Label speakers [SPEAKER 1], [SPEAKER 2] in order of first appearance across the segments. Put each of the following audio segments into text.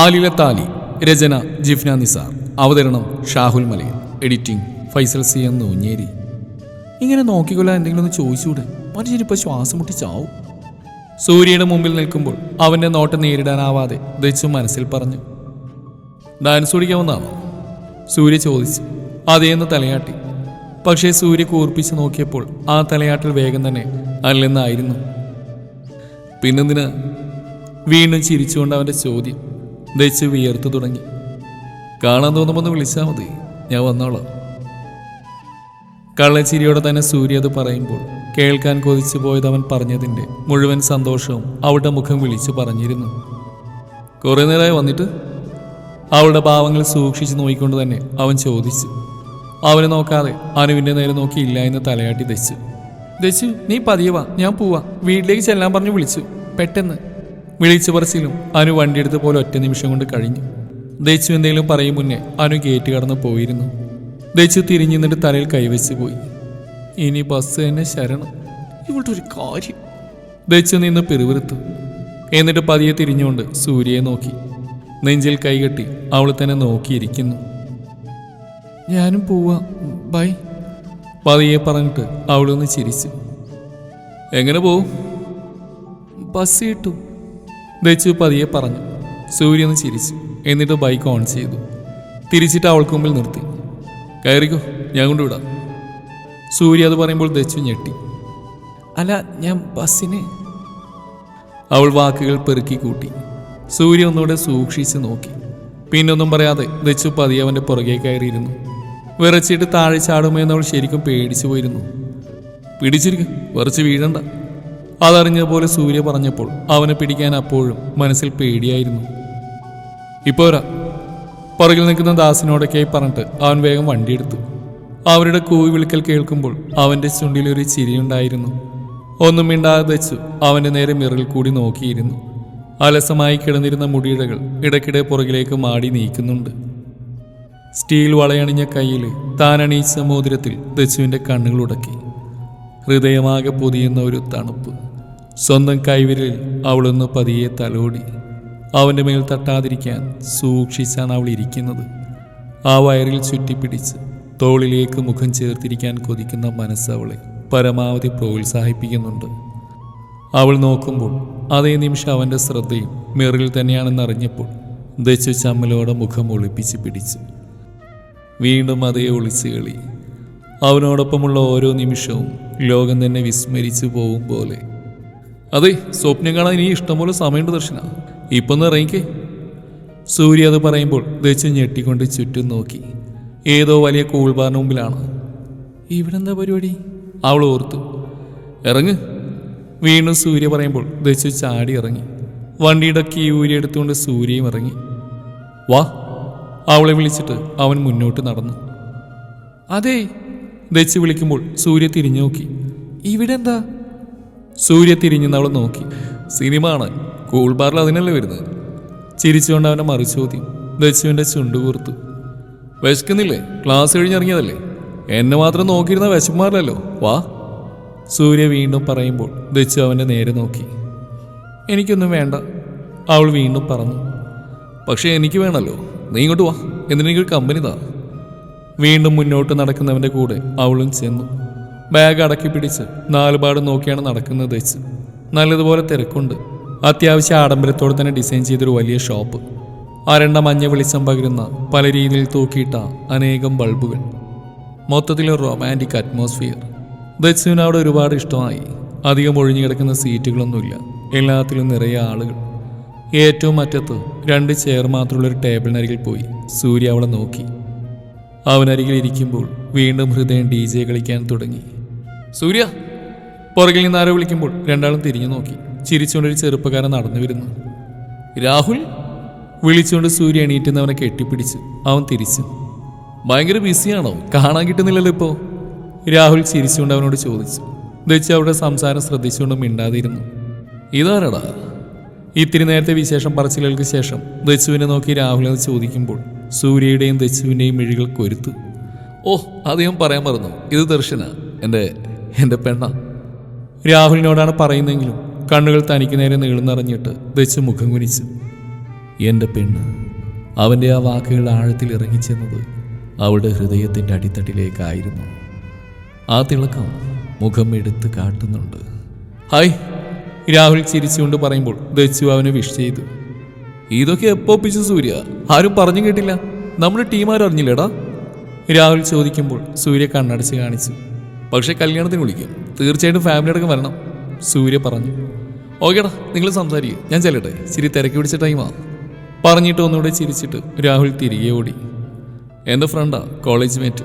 [SPEAKER 1] ആലില താലി രചന ജിഫ്ന നിസാർ. അവതരണം Shahul Malayan editing Faisal C M Noonjeri. ഇങ്ങനെ നോക്കിക്കൊല്ല എന്തെങ്കിലും ഒന്ന് ചോദിച്ചൂടെ? മനുഷ്യരിപ്പോൾ ശ്വാസം മുട്ടി ചാവും സൂര്യയുടെ മുമ്പിൽ നിൽക്കുമ്പോൾ അവന്റെ നോട്ടം നേരിടാനാവാതെ ദച്ചു മനസ്സിൽ പറഞ്ഞു ഡാൻസ് ഓടിക്കാൻ വന്നാണോ സൂര്യ ചോദിച്ചു അതേന്ന് തലയാട്ടി. പക്ഷേ സൂര്യ കൂർപ്പിച്ച് നോക്കിയപ്പോൾ ആ തലയാട്ടിൽ വേഗം തന്നെ അല്ലെന്നായിരുന്നു പിന്നെന്തിനാ? വീണ്ടും ചിരിച്ചുകൊണ്ട് അവന്റെ ചോദ്യം. ദച്ച് വിയർത്തു തുടങ്ങി. കാണാൻ തോന്നുമ്പോൾ ഒന്ന് വിളിച്ചാൽ മതി. ഞാൻ വന്നോളാം. കള്ളച്ചിരിയോടെ തന്നെ സൂര്യ അത് പറയുമ്പോൾ കേൾക്കാൻ കൊതിച്ചു പോയത് അവൻ പറഞ്ഞതിന്റെ മുഴുവൻ സന്തോഷവും അവളുടെ മുഖം വിളിച്ചു പറഞ്ഞിരുന്നു. കുറേ നേരമായി വന്നിട്ട് അവളുടെ ഭാവങ്ങൾ സൂക്ഷിച്ചു നോക്കിക്കൊണ്ട് തന്നെ അവൻ ചോദിച്ചു. അവനെ നോക്കാതെ അനുവിന്റെ നേരെ നോക്കിയില്ല എന്ന് തലയാട്ടി ദച്ചു. ദച്ചു നീ പതിയവാ ഞാൻ പോവാ. വീട്ടിലേക്ക് ചെല്ലാൻ പറഞ്ഞു വിളിച്ചു. പെട്ടെന്ന് വിളിച്ചു പറച്ചിലും അനു വണ്ടിയെടുത്ത് പോലെ ഒറ്റ നിമിഷം കൊണ്ട് കഴിഞ്ഞു. ദച്ചു എന്തെങ്കിലും പറയും മുന്നേ അനു ഗേറ്റ് കടന്ന് പോയിരുന്നു. ദച്ചു തിരിഞ്ഞു നിന്നിട്ട് തലയിൽ കൈവച്ച് പോയി. ഇനി ബസ് തന്നെ ശരണം. ഇവളുടെ ഒരു കാര്യം. ദച്ചു നിന്ന് പിറുവിറുത്തു എന്നിട്ട് പതിയെ തിരിഞ്ഞുകൊണ്ട് സൂര്യയെ നോക്കി. നെഞ്ചിൽ കൈകെട്ടി അവൾ തന്നെ നോക്കിയിരിക്കുന്നു. ഞാനും പോവാ. ബൈ. പതിയെ പറഞ്ഞിട്ട് അവളൊന്ന് ചിരിച്ചു. എങ്ങനെ പോവും? ബസ് കിട്ടും. ദച്ചു പതിയെ പറഞ്ഞു സൂര്യ ചിരിച്ചു. എന്നിട്ട് ബൈക്ക് ഓൺ ചെയ്തു. തിരിച്ചിട്ട് അവൾക്ക് മുമ്പിൽ നിർത്തി. കയറിക്കോ ഞാൻ കൊണ്ടുവിടാം സൂര്യ അത് പറയുമ്പോൾ ദച്ചു ഞെട്ടി. അല്ല ഞാൻ ബസ്സിന്? അവൾ വാക്കുകൾ പെറുക്കി കൂട്ടി. സൂര്യ ഒന്നുകൂടെ സൂക്ഷിച്ച് നോക്കി. പിന്നൊന്നും പറയാതെ ദച്ചു പതിയെ അവന്റെ പുറകെ കയറിയിരുന്നു. വിറച്ചിട്ട് താഴെ ചാടുമോ എന്ന് അവൾ ശരിക്കും പേടിച്ചു പോയിരുന്നു. പിടിച്ചിരിക്കും വിറച്ച് വീഴണ്ട. അതറിഞ്ഞ പോലെ സൂര്യ പറഞ്ഞപ്പോൾ അവനെ പിടിക്കാൻ അപ്പോഴും മനസ്സിൽ പേടിയായിരുന്നു. ഇപ്പോരാ പുറകിൽ നിൽക്കുന്ന ദാസിനോടൊക്കെയായി പറഞ്ഞിട്ട് അവൻ വേഗം വണ്ടിയെടുത്തു. അവരുടെ കൂവി വിളിക്കൽ കേൾക്കുമ്പോൾ അവന്റെ ചുണ്ടിലൊരു ചിരിയുണ്ടായിരുന്നു. ഒന്നും മിണ്ടാതെ വെച്ചു അവന്റെ നേരെ മിറിൽ കൂടി നോക്കിയിരുന്നു. അലസമായി കിടന്നിരുന്ന മുടിയിഴകൾ ഇടയ്ക്കിടെ പുറകിലേക്ക് മാടി നീക്കുന്നുണ്ട്. സ്റ്റീൽ വളയണിഞ്ഞ കയ്യിൽ താനണീച്ച മോതിരത്തിൽ ദച്ചുവിന്റെ കണ്ണുകൾ ഉടക്കി. ഹൃദയമാകെ പൊതിയുന്ന ഒരു തണുപ്പ്. സ്വന്തം കൈവിരലിൽ അവളൊന്ന് പതിയെ തലോടി. അവന്റെ മേൽ തട്ടാതിരിക്കാൻ സൂക്ഷിച്ചാണ് അവൾ ഇരിക്കുന്നത്. ആ വയറിൽ ചുറ്റിപ്പിടിച്ച് തോളിലേക്ക് മുഖം ചേർത്തിരിക്കാൻ കൊതിക്കുന്ന മനസ്സവളെ പരമാവധി പ്രോത്സാഹിപ്പിക്കുന്നുണ്ട്. അവൾ നോക്കുമ്പോൾ അതേ നിമിഷം അവന്റെ ശ്രദ്ധയും മിറിൽ തന്നെയാണെന്ന് അറിഞ്ഞപ്പോൾ ദച്ചു ചമ്മലോടെ മുഖം ഒളിപ്പിച്ച് പിടിച്ച്. വീണ്ടും അതേ ഒളിച്ചു കളി. അവനോടൊപ്പമുള്ള ഓരോ നിമിഷവും ലോകം തന്നെ വിസ്മരിച്ചു പോകും പോലെ അതെ സ്വപ്നം കാണാൻ ഇനി ഇഷ്ടംപോലെ സമയമുണ്ട് ദർശന. ഇപ്പൊ ഒന്ന് ഇറങ്ങിക്കേ. സൂര്യ അത് പറയുമ്പോൾ ദച്ച് ഞെട്ടിക്കൊണ്ട് ചുറ്റും നോക്കി. ഏതോ വലിയ കൂൾബാറിന് മുമ്പിലാണ്. ഇവിടെന്താ പരിപാടി? അവൾ ഓർത്തു. ഇറങ്ങ്. വീണ്ടും സൂര്യ പറയുമ്പോൾ ദച്ച് ചാടി ഇറങ്ങി. വണ്ടിയുടെ കീ ഊരി എടുത്തുകൊണ്ട് സൂര്യയും ഇറങ്ങി. വാ. അവളെ വിളിച്ചിട്ട് അവൻ മുന്നോട്ട് നടന്നു. അതെ. ദച്ച് വിളിക്കുമ്പോൾ സൂര്യ തിരിഞ്ഞു നോക്കി. ഇവിടെ എന്താ സൂര്യ തിരിഞ്ഞു അവൾ നോക്കി. സിനിമ ആണ് കൂൾ ബാറിൽ അതിനല്ലേ വരുന്നത്? ചിരിച്ചുകൊണ്ട് അവന്റെ മറുചോദ്യം ദച്ചുവിന്റെ ചുണ്ടു കൂർത്തു. വിശക്കുന്നില്ലേ? ക്ലാസ് കഴിഞ്ഞിറങ്ങിയതല്ലേ? എന്നെ മാത്രം നോക്കിയിരുന്ന വിശപ്പുമാരല്ലോ വാ. സൂര്യ വീണ്ടും പറയുമ്പോൾ ദച്ചു അവന്റെ നേരെ നോക്കി. എനിക്കൊന്നും വേണ്ട. അവൾ വീണ്ടും പറഞ്ഞു. പക്ഷേ എനിക്ക് വേണമല്ലോ നീ ഇങ്ങോട്ട് വാ. എന്തിനെങ്കിലും കമ്പനി താ. വീണ്ടും മുന്നോട്ട് നടക്കുന്നവന്റെ കൂടെ അവളും ചെന്നു. ബാഗ് അടക്കി പിടിച്ച് നാലുപാട് നോക്കിയാണ് നടക്കുന്നത് വെച്ച് നല്ലതുപോലെ തിരക്കുണ്ട്. അത്യാവശ്യം ആഡംബരത്തോടെ തന്നെ ഡിസൈൻ ചെയ്തൊരു വലിയ ഷോപ്പ്. അരണ്ട മഞ്ഞ വെളിച്ചം പകരുന്ന പല രീതിയിൽ തൂക്കിയിട്ട അനേകം ബൾബുകൾ. മൊത്തത്തിലൊരു റൊമാന്റിക് അറ്റ്മോസ്ഫിയർ ദച്ചുവിന് അവിടെ ഒരുപാട് ഇഷ്ടമായി. അധികം ഒഴിഞ്ഞു കിടക്കുന്ന സീറ്റുകളൊന്നുമില്ല. എല്ലാത്തിലും നിറയെ ആളുകൾ. ഏറ്റവും അറ്റത്ത് രണ്ട് ചെയർ മാത്രമുള്ള ഒരു ടേബിളിനരികിൽ പോയി സൂര്യ അവളെ നോക്കി. അവനരികിൽ ഇരിക്കുമ്പോൾ വീണ്ടും ഹൃദയം ഡി ജെ കളിക്കാൻ തുടങ്ങി. സൂര്യ പുറകിൽ നിന്ന് ആരോ വിളിക്കുമ്പോൾ രണ്ടാളും തിരിഞ്ഞു നോക്കി. ചിരിച്ചുകൊണ്ടൊരു ചെറുപ്പക്കാരൻ നടന്നു വരുന്നു. രാഹുൽ വിളിച്ചുകൊണ്ട് സൂര്യ എണീറ്റുന്ന അവനെ കെട്ടിപ്പിടിച്ച് അവൻ തിരിച്ചു. ഭയങ്കര ബിസിയാണോ? കാണാൻ കിട്ടുന്നില്ലല്ലോ ഇപ്പോൾ രാഹുൽ ചിരിച്ചുകൊണ്ട് അവനോട് ചോദിച്ചു. ദച്ച് അവരുടെ സംസാരം ശ്രദ്ധിച്ചുകൊണ്ട് മിണ്ടാതിരുന്നു. ഇതാരടാ? ഇത്തിരി നേരത്തെ വിശേഷം പറച്ചിലുകൾക്ക് ശേഷം ദച്ചുവിനെ നോക്കി രാഹുൽ എന്ന് ചോദിക്കുമ്പോൾ സൂര്യയുടെയും ദച്ചുവിന്റെയും മിഴികൾ കൊരുത്തു. ഓ അത് ഞാൻ പറയാൻ മറന്നു. ഇത് ദർശന എന്റെ എന്റെ പെണ്ണ. രാഹുലിനോടാണ് പറയുന്നെങ്കിലും കണ്ണുകൾ തനിക്ക് നേരെ നീളുന്നറിഞ്ഞിട്ട് വെച്ച് മുഖം കുനിച്ചു. എന്റെ പെണ്ണ് അവന്റെ ആ വാക്കുകൾ ആഴത്തിൽ ഇറങ്ങിച്ചെന്നത് അവളുടെ ഹൃദയത്തിന്റെ അടിത്തട്ടിലേക്കായിരുന്നു. ആ തിളക്കം മുഖം എടുത്ത് കാട്ടുന്നുണ്ട്. ഹായ് രാഹുൽ ചിരിച്ചുകൊണ്ട് പറയുമ്പോൾ ദച്ചു അവനെ വിഷ് ചെയ്തു. ഇതൊക്കെ എപ്പോ പിച്ചു സൂര്യ? ആരും പറഞ്ഞു കേട്ടില്ല. നമ്മുടെ ടീം ആരും അറിഞ്ഞില്ലടാ രാഹുൽ ചോദിക്കുമ്പോൾ സൂര്യ കണ്ണടച്ച് കാണിച്ചു. പക്ഷെ കല്യാണത്തിന് വിളിക്കും. തീർച്ചയായിട്ടും ഫാമിലി അടക്കം വരണം. സൂര്യ പറഞ്ഞു. ഓക്കേടാ നിങ്ങൾ സംസാരിക്കും. ഞാൻ ചെല്ലട്ടെ. ചിരി തിരക്കി പിടിച്ച ടൈമാ പറഞ്ഞിട്ട് ഒന്നുകൂടെ ചിരിച്ചിട്ട് രാഹുൽ തിരികെ ഓടി. എന്റെ ഫ്രണ്ടാ കോളേജ് മേറ്റ്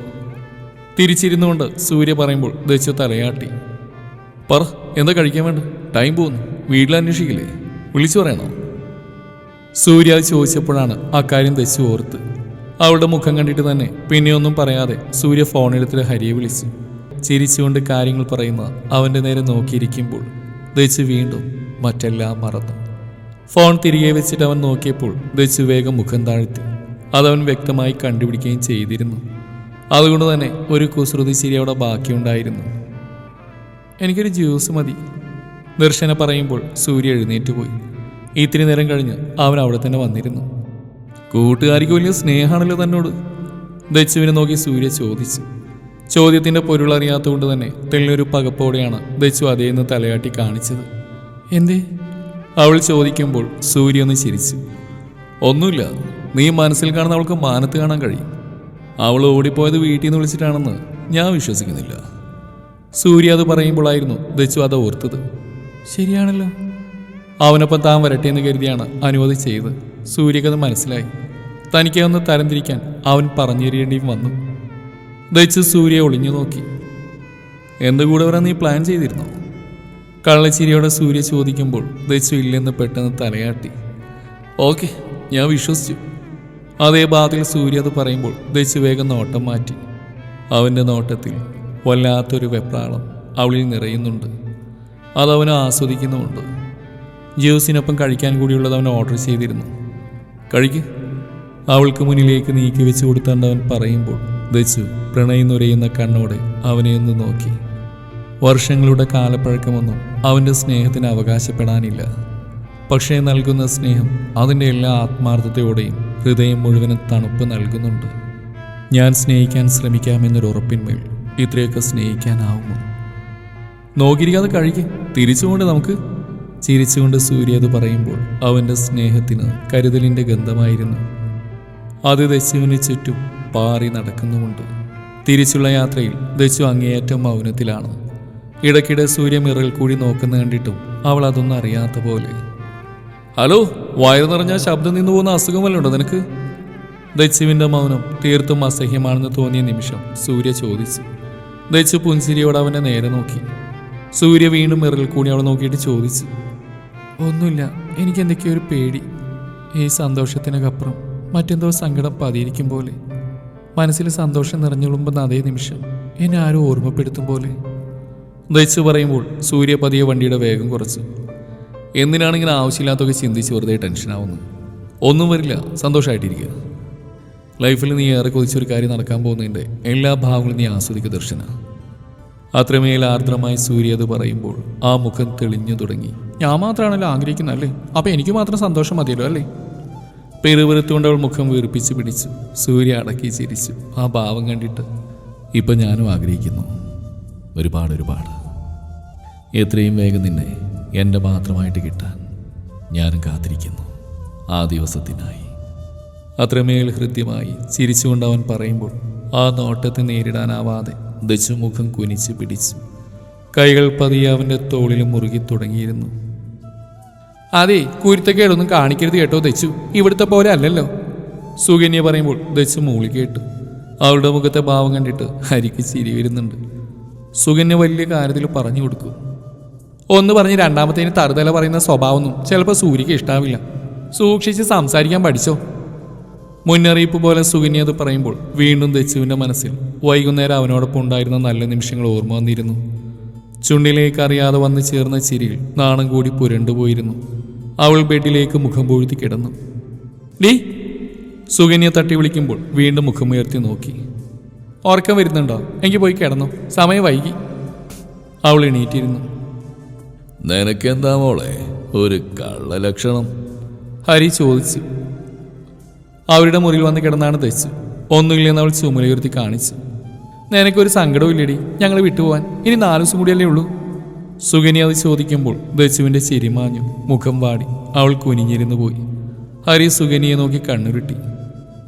[SPEAKER 1] തിരിച്ചിരുന്നുകൊണ്ട് സൂര്യ പറയുമ്പോൾ ദശ തലയാട്ടി. പറ എന്താ കഴിക്കാൻ വേണ്ട? ടൈം പോകുന്നു. വീട്ടിൽ അന്വേഷിക്കില്ലേ? വിളിച്ചു പറയണോ? സൂര്യ ചോദിച്ചപ്പോഴാണ് ആ കാര്യം ദച്ചു ഓർത്ത്. അവളുടെ മുഖം കണ്ടിട്ട് തന്നെ പിന്നെയൊന്നും പറയാതെ സൂര്യ ഫോണെടുത്തിട്ട് ഹരിയെ വിളിച്ചു. ചിരിച്ചുകൊണ്ട് കാര്യങ്ങൾ പറയുന്ന അവന്റെ നേരെ നോക്കിയിരിക്കുമ്പോൾ ദച്ചു വീണ്ടും മറ്റെല്ലാം മറന്നു. ഫോൺ തിരികെ വെച്ചിട്ട് അവൻ നോക്കിയപ്പോൾ ദച്ചു വേഗം മുഖം താഴ്ത്തി. അതവൻ വ്യക്തമായി കണ്ടുപിടിക്കുകയും ചെയ്തിരുന്നു. അതുകൊണ്ട് തന്നെ ഒരു കുസൃതി ചിരി അവിടെ ബാക്കിയുണ്ടായിരുന്നു. എനിക്കൊരു ജ്യൂസ് മതി ദർശന പറയുമ്പോൾ സൂര്യ എഴുന്നേറ്റ് പോയി. ഇത്തിരി നേരം കഴിഞ്ഞ് അവൻ അവിടെ തന്നെ വന്നിരുന്നു. കൂട്ടുകാരിക്ക് വലിയ സ്നേഹമാണല്ലോ തന്നോട് ദച്ചുവിനെ നോക്കി സൂര്യ ചോദിച്ചു. ചോദ്യത്തിന്റെ പൊരുളറിയാത്തതുകൊണ്ട് തന്നെ തെളിഞ്ഞൊരു പകപ്പോടെയാണ് ദച്ചു അതേന്ന് തലയാട്ടി കാണിച്ചത്. എന്തേ? അവൾ ചോദിക്കുമ്പോൾ സൂര്യ ഒന്ന് ചിരിച്ചു. ഒന്നുമില്ല നീ മനസ്സിൽ കാണുന്ന അവൾക്ക് മാനത്ത് കാണാൻ കഴിയും. അവൾ ഓടിപ്പോയത് വീട്ടിൽ നിന്ന് വിളിച്ചിട്ടാണെന്ന് ഞാൻ വിശ്വസിക്കുന്നില്ല. സൂര്യ അത് പറയുമ്പോഴായിരുന്നു ദച്ചു അത് ഓർത്തത്. ശരിയാണല്ലോ. അവനൊപ്പം താൻ വരട്ടെ എന്ന് കരുതിയാണ് അനുമതി ചെയ്ത് സൂര്യക്കത് മനസ്സിലായി. തനിക്കതൊന്ന് തരംതിരിക്കാൻ അവൻ പറഞ്ഞു തരേണ്ടിയും വന്നു. ദച്ചു സൂര്യ ഒളിഞ്ഞു നോക്കി. എന്ത് കൂടെ വരാൻ നീ പ്ലാൻ ചെയ്തിരുന്നോ? കള്ളച്ചിരിയോടെ സൂര്യ ചോദിക്കുമ്പോൾ ദച്ചു ഇല്ലെന്ന് പെട്ടെന്ന് തലയാട്ടി. ഓക്കെ ഞാൻ വിശ്വസിച്ചു. അതേ ബാധയിൽ സൂര്യ അത് പറയുമ്പോൾ ദച്ച് വേഗം നോട്ടം മാറ്റി. അവന്റെ നോട്ടത്തിൽ വല്ലാത്തൊരു വെപ്രാളം അവളിൽ നിറയുന്നുണ്ട്. അതവനെ ആസ്വദിക്കുന്നുമുണ്ട്. ജ്യൂസിനൊപ്പം കഴിക്കാൻ കൂടിയുള്ളത് അവൻ ഓർഡർ ചെയ്തിരുന്നു. കഴിക്ക്. അവൾക്ക് മുന്നിലേക്ക് നീക്കി വെച്ച് കൊടുത്താണ്ട് അവൻ പറയുമ്പോൾ ദച്ചു പ്രണയിന്നുരയുന്ന കണ്ണോടെ അവനെ ഒന്ന് നോക്കി. വർഷങ്ങളുടെ കാലപ്പഴക്കമൊന്നും അവന്റെ സ്നേഹത്തിന് അവകാശപ്പെടാനില്ല. പക്ഷേ നൽകുന്ന സ്നേഹം അതിന്റെ എല്ലാ ആത്മാർത്ഥതയോടെയും ഹൃദയം മുഴുവനും തണുപ്പ് നൽകുന്നുണ്ട്. ഞാൻ സ്നേഹിക്കാൻ ശ്രമിക്കാമെന്നൊരു ഉറപ്പിന്മേൽ ഇത്രയൊക്കെ സ്നേഹിക്കാനാവുമോ? നോക്കിയിരിക്കാതെ കഴിക്കും. തിരിച്ചുകൊണ്ട് നമുക്ക്. ചിരിച്ചുകൊണ്ട് സൂര്യ അത് പറയുമ്പോൾ അവന്റെ സ്നേഹത്തിന് കരുതലിന്റെ ഗന്ധമായിരുന്നു. അത് ദശുവിന് ചുറ്റും പാറി നടക്കുന്നുമുണ്ട്. തിരിച്ചുള്ള യാത്രയിൽ ദശു അങ്ങേയറ്റം മൗനത്തിലാണ്. ഇടയ്ക്കിടെ സൂര്യ മിറൽ കൂടി നോക്കുന്ന കണ്ടിട്ടും അവൾ അതൊന്നും അറിയാത്ത പോലെ. ഹലോ വയറു നിറഞ്ഞ ശബ്ദം നിന്ന് പോകുന്ന അസുഖമല്ലുണ്ടോ നിനക്ക്? ദച്ചുവിന്റെ മൗനം തീർത്തും അസഹ്യമാണെന്ന് തോന്നിയ നിമിഷം സൂര്യ ചോദിച്ചു. ദച്ചു പുൻസിരിയോട് അവനെ നേരെ നോക്കി. സൂര്യ വീണ്ടും മിറൽ കൂടി അവളെ നോക്കിയിട്ട് ചോദിച്ചു. ഒന്നുമില്ല എനിക്ക് എന്തൊക്കെയോ ഒരു പേടി. ഈ സന്തോഷത്തിനകപ്പുറം മറ്റെന്തോ സങ്കടം പതിയിരിക്കും പോലെ. മനസ്സിൽ സന്തോഷം നിറഞ്ഞുകൊള്ളുമ്പോൾ അതേ നിമിഷം എന്നെ ആരോ ഓർമ്മപ്പെടുത്തും പോലെ. ദയിച്ചു പറയുമ്പോൾ സൂര്യ പതിയെ വണ്ടിയുടെ വേഗം കുറച്ചു. എന്തിനാണ് ഇങ്ങനെ ആവശ്യമില്ലാത്തൊക്കെ ചിന്തിച്ച് വെറുതെ ടെൻഷനാവുന്നത് ഒന്നും വരില്ല സന്തോഷമായിട്ടിരിക്കുക ലൈഫിൽ നീ ഏറെ കൊതിച്ചൊരു കാര്യം നടക്കാൻ പോകുന്നതിന്റെ എല്ലാ ഭാവങ്ങളും നീ ആസ്വദിക്കുക ദർശന. അത്രമേൽ ആർദ്രമായി സൂര്യ അത് പറയുമ്പോൾ ആ മുഖം തെളിഞ്ഞു തുടങ്ങി. ഞാൻ മാത്രമാണല്ലോ ആഗ്രഹിക്കുന്നത് അല്ലേ അപ്പോൾ എനിക്ക് മാത്രം സന്തോഷം മതിയല്ലോ അല്ലേ? പെരുവരുത്തുകൊണ്ട് അവൾ മുഖം വീർപ്പിച്ച് പിടിച്ചു. സൂര്യ അടക്കി ചിരിച്ചു. ആ ഭാവം കണ്ടിട്ട് ഇപ്പം ഞാനും ആഗ്രഹിക്കുന്നു. ഒരുപാട് ഒരുപാട്. എത്രയും വേഗം നിന്നെ എന്റെ മാത്രമായിട്ട് കിട്ടാൻ ഞാനും കാത്തിരിക്കുന്നു. ആ ദിവസത്തിനായി. അത്രമേൽ ഹൃദ്യമായി ചിരിച്ചുകൊണ്ട് അവൻ പറയുമ്പോൾ ആ നോട്ടത്തെ നേരിടാനാവാതെ ദശുമുഖം മുഖം കുനിച്ച് പിടിച്ചു. കൈകൾ പതിയെ അവന്റെ തോളിൽ മുറുകി തുടങ്ങിയിരുന്നു. അതെ കുരുത്തക്കേടൊന്നും കാണിക്കരുത് കേട്ടോ ദച്ചു. ഇവിടുത്തെ പോലെ അല്ലല്ലോ. സുകന്യ പറയുമ്പോൾ ദച്ചു മൂളി കേട്ടു. അവളുടെ മുഖത്തെ ഭാവം കണ്ടിട്ട് ഹരിക്ക് ചിരി വരുന്നുണ്ട്. സുകന്യ വലിയ കാര്യത്തിൽ പറഞ്ഞു കൊടുക്കും. ഒന്ന് പറഞ്ഞ് രണ്ടാമത്തേന് തറുതല പറയുന്ന സ്വഭാവമൊന്നും ചിലപ്പോൾ സൂര്യക്ക് ഇഷ്ടാവില്ല. സൂക്ഷിച്ച് സംസാരിക്കാൻ പഠിച്ചോ? മുന്നറിയിപ്പ് പോലെ സുകന്യ അത് പറയുമ്പോൾ വീണ്ടും ദച്ചുവിന്റെ മനസ്സിൽ വൈകുന്നേരം അവനോടൊപ്പം ഉണ്ടായിരുന്ന നല്ല നിമിഷങ്ങൾ ഓർമ്മ വന്നിരുന്നു. ചുണ്ടിലേക്ക് അറിയാതെ വന്നു ചേർന്ന ചിരിയിൽ നാണം കൂടി പുരണ്ടുപോയിരുന്നു അവൾ ബെഡിലേക്ക് മുഖം പൊഴുതി കിടന്നു. ഡീ സുകന്യ തട്ടി വിളിക്കുമ്പോൾ വീണ്ടും മുഖമുയർത്തി നോക്കി. ഉറക്കം വരുന്നുണ്ടോ? എനിക്ക് പോയി കിടന്നു. സമയം വൈകി. അവൾ എണീറ്റിരുന്നു.
[SPEAKER 2] നിനക്കെന്താ മോളെ? ഒരു കള്ള ലക്ഷണം.
[SPEAKER 1] ഹരി ചോദിച്ചു. അവരുടെ മുറിയിൽ വന്ന് കിടന്നാണ് തെച്ചു ഒന്നുമില്ലെന്ന് അവൾ ചുമലയുയർത്തി കാണിച്ചു. നിനക്കൊരു സങ്കടവും ഇല്ലടി ഞങ്ങൾ വിട്ടുപോവാൻ. ഇനി നാല് ദിവസം കൂടിയല്ലേ ഉള്ളൂ. സുഗനി അത് ചോദിക്കുമ്പോൾ ദശുവിന്റെ ചിരിമാഞ്ഞു മുഖം വാടി. അവൾ കുനിഞ്ഞിരുന്നു പോയി. ഹരി സുഗനിയെ നോക്കി കണ്ണുരുട്ടി.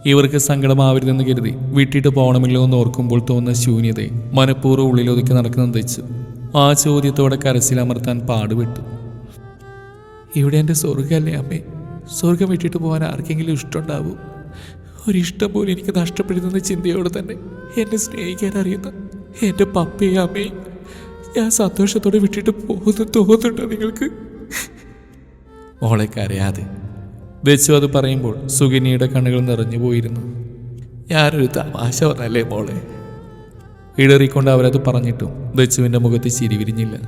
[SPEAKER 1] ഇവർക്ക് സങ്കടമാവരുതെന്ന് കരുതി വിട്ടിട്ട് പോകണമല്ലോ എന്ന് ഓർക്കുമ്പോൾ തോന്നുന്ന ശൂന്യതയെ മനഃപൂർവം ഉള്ളിലൊതുക്കി നടക്കുന്ന ദച്ചു ആ ചോദ്യത്തോടെ കരച്ചിലമർത്താൻ പാടുപെട്ടു. ഇവിടെ എന്റെ സ്വർഗമല്ലേ അമ്മേ? സ്വർഗം വിട്ടിട്ട് പോകാൻ ആർക്കെങ്കിലും ഇഷ്ടമുണ്ടാവൂ? ഒരിഷ്ടം പോലും എനിക്ക് നഷ്ടപ്പെടുന്ന ചിന്തയോട് തന്നെ എന്നെ സ്നേഹിക്കാൻ അറിയുന്ന എന്റെ പപ്പയും അമ്മയും ഞാൻ സന്തോഷത്തോടെ വിട്ടിട്ട് പോകുന്നു തോന്നുന്നുണ്ടോ നിങ്ങൾക്ക്? മോളെ കരയാതെ. വെച്ചു അത് പറയുമ്പോൾ സുഗിനിയുടെ കണ്ണുകൾ നിറഞ്ഞു പോയിരുന്നു. ഞാനൊരു തമാശ പറഞ്ഞല്ലേ മോളെ? ഇടറിക്കൊണ്ട് അവരത് പറഞ്ഞിട്ടും ദച്ചുവിന്റെ മുഖത്ത് ചിരി വിരിഞ്ഞില്ല.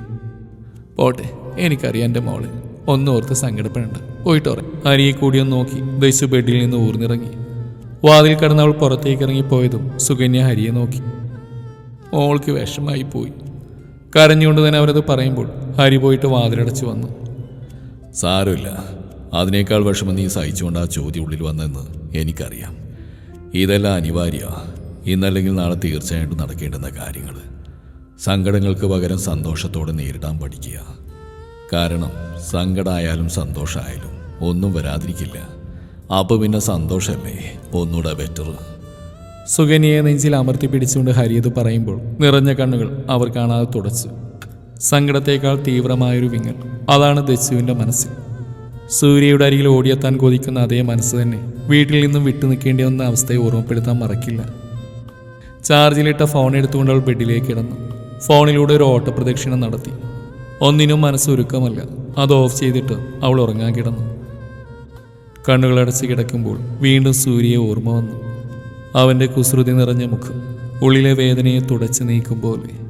[SPEAKER 1] പോട്ടെ എനിക്കറിയാം എന്റെ മോളെ. ഒന്നോർത്ത് സങ്കടപ്പെടേണ്ട. പോയിട്ടോറേ അനിയെ കൂടിയൊന്ന് നോക്കി ദശു ബെഡിൽ നിന്ന് ഊർന്നിറങ്ങി. വാതിൽ കടന്ന് അവൾ പുറത്തേക്ക് ഇറങ്ങിപ്പോയതും സുകന്യ ഹരിയെ നോക്കി. ഓൾക്ക് വിഷമായി പോയി. കരഞ്ഞുകൊണ്ട് തന്നെ അവരത് പറയുമ്പോൾ ഹരി പോയിട്ട് വാതിലടച്ചു വന്നു.
[SPEAKER 2] സാരമില്ല. അതിനേക്കാൾ വിഷമം നീ സഹിച്ചുകൊണ്ട് ആ ചോദ്യം ഉള്ളിൽ വന്നെന്ന് എനിക്കറിയാം. ഇതെല്ലാം അനിവാര്യ. ഇന്നല്ലെങ്കിൽ നാളെ തീർച്ചയായിട്ടും നടക്കേണ്ടുന്ന കാര്യങ്ങൾ. സങ്കടങ്ങൾക്ക് പകരം സന്തോഷത്തോടെ നേരിടാൻ പഠിക്കുക. കാരണം സങ്കടമായാലും സന്തോഷമായാലും ഒന്നും വരാതിരിക്കില്ല. അപ്പോൾ പിന്നെ സന്തോഷമല്ലേ? ഒന്നുകൂടെ ബെറ്റർ
[SPEAKER 1] സുകന്യയെ നെഞ്ചിൽ അമർത്തി പിടിച്ചുകൊണ്ട് ഹരിയത് പറയുമ്പോൾ നിറഞ്ഞ കണ്ണുകൾ അവർ കാണാതെ തുടച്ചു. സങ്കടത്തേക്കാൾ തീവ്രമായൊരു വിങ്ങൽ. അതാണ് ദച്ചുവിന്റെ മനസ്സിൽ. സൂര്യയുടെ അരികിൽ ഓടിയെത്താൻ കൊതിക്കുന്ന അതേ മനസ്സ് തന്നെ വീട്ടിൽ നിന്നും വിട്ടു നിൽക്കേണ്ടി വന്ന അവസ്ഥയെ ഓർമ്മപ്പെടുത്താൻ മറക്കില്ല. ചാർജിലിട്ട ഫോൺ എടുത്തുകൊണ്ട് അവൾ ബെഡിലേക്ക് കിടന്നു. ഫോണിലൂടെ ഒരു ഓട്ടപ്രദക്ഷിണം നടത്തി. ഒന്നിനും മനസ്സൊരുക്കമല്ല അത് ഓഫ് ചെയ്തിട്ട് അവൾ ഉറങ്ങാൻ കിടന്നു. കണ്ണുകളടച്ച് കിടക്കുമ്പോൾ വീണ്ടും സൂര്യയെ ഓർമ്മ വന്നു. അവന്റെ കുസൃതി നിറഞ്ഞ മുഖം ഉള്ളിലെ വേദനയെ തുടച്ചു നീക്കും പോലെ.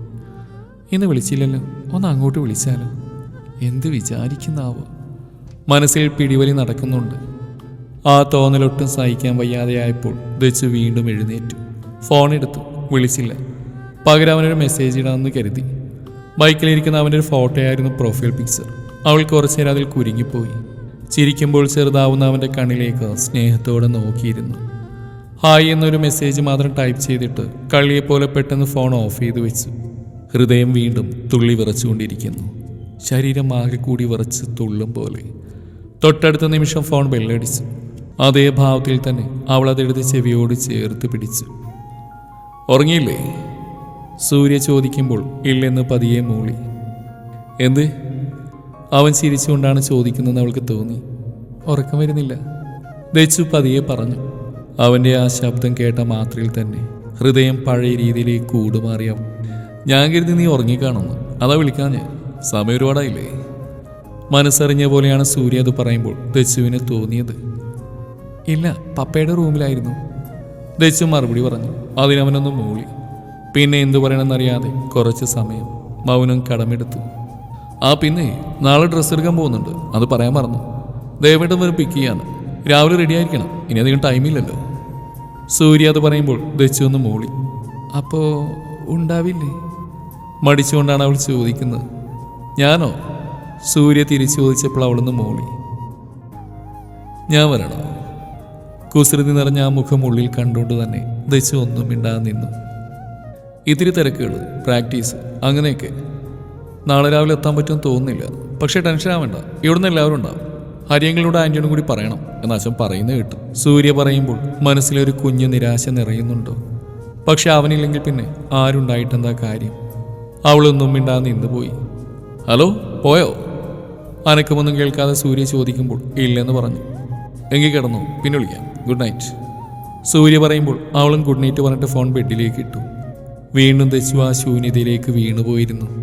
[SPEAKER 1] ഇന്ന് വിളിച്ചില്ലല്ലോ. ഒന്ന് അങ്ങോട്ട് വിളിച്ചാലോ? എന്ത് വിചാരിക്കുന്നാവോ? മനസ്സിൽ പിടിവലി നടക്കുന്നുണ്ട്. ആ തോന്നലൊട്ടും സഹിക്കാൻ വയ്യാതെയായപ്പോൾ ദച്ചു വീണ്ടും എഴുന്നേറ്റു. ഫോൺ എടുത്തു. വിളിച്ചില്ല. പകരം അവനൊരു മെസ്സേജ് ഇടാമെന്ന് കരുതി. ബൈക്കിലിരിക്കുന്ന അവന്റെ ഒരു ഫോട്ടോയായിരുന്നു പ്രൊഫൈൽ പിക്ചർ. അവൾ കുറച്ചു നേരം അതിൽ കുരുങ്ങിപ്പോയി. ചിരിക്കുമ്പോൾ ചെറുതാവുന്ന അവന്റെ കണ്ണിലേക്ക് സ്നേഹത്തോടെ നോക്കിയിരുന്നു. ഹായ് എന്നൊരു മെസ്സേജ് മാത്രം ടൈപ്പ് ചെയ്തിട്ട് കള്ളിയെപ്പോലെ പെട്ടെന്ന് ഫോൺ ഓഫ് ചെയ്തു വെച്ചു. ഹൃദയം വീണ്ടും തുള്ളി വിറച്ചുകൊണ്ടിരിക്കുന്നു. ശരീരം ആകെ കൂടി വിറച്ച് തുള്ളും പോലെ. തൊട്ടടുത്ത നിമിഷം ഫോൺ ബെല്ലടിച്ചു അതേ ഭാവത്തിൽ തന്നെ അവൾ അതെടുത്ത് ചെവിയോട് ചേർത്ത് പിടിച്ചു. ഉറങ്ങിയില്ലേ? സൂര്യ ചോദിക്കുമ്പോൾ ഇല്ലെന്ന് പതിയെ മൂളി. എന്ത്? അവൻ ചിരിച്ചുകൊണ്ടാണ് ചോദിക്കുന്നതെന്ന് അവൾക്ക് തോന്നി. ഉറക്കം വരുന്നില്ല. ദച്ചു പതിയെ പറഞ്ഞു അവന്റെ ആ ശബ്ദം കേട്ട മാത്രയിൽ തന്നെ ഹൃദയം പഴയ രീതിയിലേക്ക് കൂടുമാറിയാവും ഞാൻ കരുതി നീ ഉറങ്ങിക്കാണുന്നു. അതാ വിളിക്കാൻ ഞാൻ. സമയം ഒരുപാടായില്ലേ? മനസ്സറിഞ്ഞ പോലെയാണ് സൂര്യ അത് പറയുമ്പോൾ ദച്ചുവിന് തോന്നിയത്. ഇല്ല പപ്പയുടെ റൂമിലായിരുന്നു. ദച്ചു മറുപടി പറഞ്ഞു അതിനവനൊന്ന് മൂളി. പിന്നെ എന്തു പറയണമെന്നറിയാതെ കുറച്ച് സമയം മൗനം കടമെടുത്തു. ആ പിന്നെ നാളെ ഡ്രസ്സ് എടുക്കാൻ പോകുന്നുണ്ട്. അത് പറയാൻ മറന്നു. ദയവായിട്ട് വരും പിക്ക് ചെയ്യാണ്. രാവിലെ റെഡി ആയിരിക്കണം. ഇനി അധികം ടൈമില്ലല്ലോ സൂര്യ അത് പറയുമ്പോൾ ദച്ചു ഒന്ന് മൂളി. അപ്പോൾ ഉണ്ടാവില്ലേ? മടിച്ചുകൊണ്ടാണ് അവൾ ചോദിക്കുന്നത്. ഞാനോ? സൂര്യ തിരിച്ചു ചോദിച്ചപ്പോൾ അവളൊന്ന് മൂളി. ഞാൻ വരണോ? കുസൃതി നിറഞ്ഞ ആ മുഖം ഉള്ളിൽ കണ്ടുകൊണ്ട് തന്നെ ദച്ചു ഒന്നും മിണ്ടാതെ നിന്നു. ഇത്തിരി തിരക്കുകൾ പ്രാക്ടീസ് അങ്ങനെയൊക്കെ. നാളെ രാവിലെ എത്താൻ പറ്റുമെന്ന് തോന്നുന്നില്ല. പക്ഷേ ടെൻഷൻ ആവേണ്ട. ഇവിടുന്ന് എല്ലാവരും ഉണ്ടാവും. ഹരിയങ്ങളോട് ആന്റിയോടും കൂടി പറയണം എന്ന് അച്ഛൻ കേട്ടു. സൂര്യ പറയുമ്പോൾ മനസ്സിലൊരു കുഞ്ഞു നിരാശ നിറയുന്നുണ്ടോ? പക്ഷെ അവനില്ലെങ്കിൽ പിന്നെ ആരുണ്ടായിട്ടെന്താ കാര്യം? അവളൊന്നും മിണ്ടാതെ നിന്നുപോയി. ഹലോ പോയോ? അനക്കമൊന്നും കേൾക്കാതെ സൂര്യ ചോദിക്കുമ്പോൾ ഇല്ലെന്ന് പറഞ്ഞു. എങ്കിൽ കിടന്നു പിന്നെ വിളിക്കാം. Good night. സൂര്യ പറയുമ്പോൾ അവളും ഗുഡ് നൈറ്റ് പറഞ്ഞിട്ട് ഫോൺ ബെഡിലേക്ക് ഇട്ടു. വീണ്ടും ദശു ആ ശൂന്യതയിലേക്ക് വീണുപോയിരുന്നു.